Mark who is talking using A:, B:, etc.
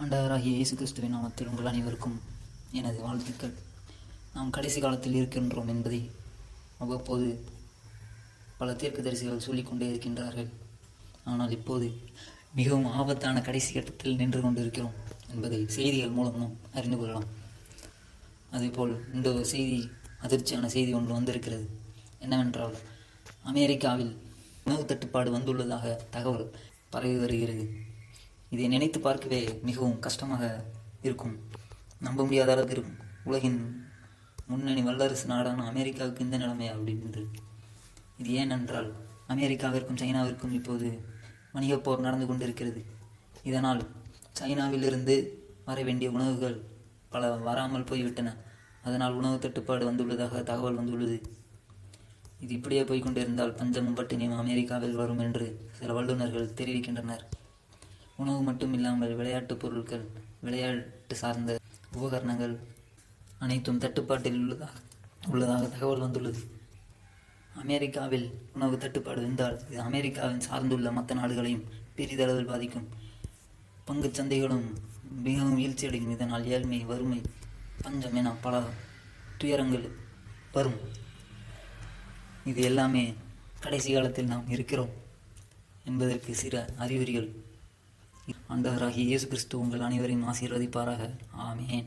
A: ஆண்டவராகிய இயேசு கிறிஸ்துவின் நாமத்தில் உங்கள் அனைவருக்கும் எனது வாழ்த்துக்கள். நாம் கடைசி காலத்தில் இருக்கின்றோம் என்பதை அவ்வப்போது பல தீர்க்கதரிசிகள் சொல்லிக்கொண்டே இருக்கின்றார்கள். ஆனால் இப்போது மிகவும் ஆபத்தான கடைசி கட்டத்தில் நின்று கொண்டிருக்கிறோம் என்பதை செய்திகள் மூலம் நாம் அறிந்து கொள்ளலாம். அதேபோல் இந்த ஒரு செய்தி அதிர்ச்சியான செய்தி ஒன்று வந்திருக்கிறது. என்னவென்றால் அமெரிக்காவில் உணவு தட்டுப்பாடு வந்துள்ளதாக தகவல் பரவி வருகிறது. இதை நினைத்து பார்க்கவே மிகவும் கஷ்டமாக இருக்கும். நம்ப முடியாத அளவுக்கு இருக்கும். உலகின் முன்னணி வல்லரசு நாடான அமெரிக்காவுக்கு இந்த நிலைமை அப்படின்றது. இது ஏனென்றால் அமெரிக்காவிற்கும் சைனாவிற்கும் இப்போது வணிகப் போர் நடந்து கொண்டிருக்கிறது. இதனால் சைனாவிலிருந்து வர வேண்டிய உணவுகள் பல வராமல் போய்விட்டன. அதனால் உணவு தட்டுப்பாடு வந்துள்ளதாக தகவல் வந்துள்ளது. இது இப்படியே போய்க்கொண்டிருந்தால் பஞ்சமும் பட்டினியும் அமெரிக்காவில் வரும் என்று சில வல்லுநர்கள் தெரிவிக்கின்றனர். உணவு மட்டும் இல்லாமல் விளையாட்டு பொருட்கள் விளையாட்டு சார்ந்த உபகரணங்கள் அனைத்தும் தட்டுப்பாட்டில் உள்ளதாக உள்ளதாக தகவல் வந்துள்ளது. அமெரிக்காவில் உணவு தட்டுப்பாடு இருந்தால் இது அமெரிக்காவின் சார்ந்துள்ள மற்ற நாடுகளையும் பெரிதளவில் பாதிக்கும். பங்குச் சந்தைகளும் மிகவும் வீழ்ச்சியடையும். இதனால் ஏழ்மை வறுமை பஞ்சம் என பல துயரங்கள் வரும். இது எல்லாமே கடைசி காலத்தில் நாம் இருக்கிறோம் என்பதற்கு சில அறிகுறிகள் ஆண்டவராகிய இயேசு கிறிஸ்து உங்கள் அனைவரையும் ஆசீர்வதிப்பாராக. ஆமேன்.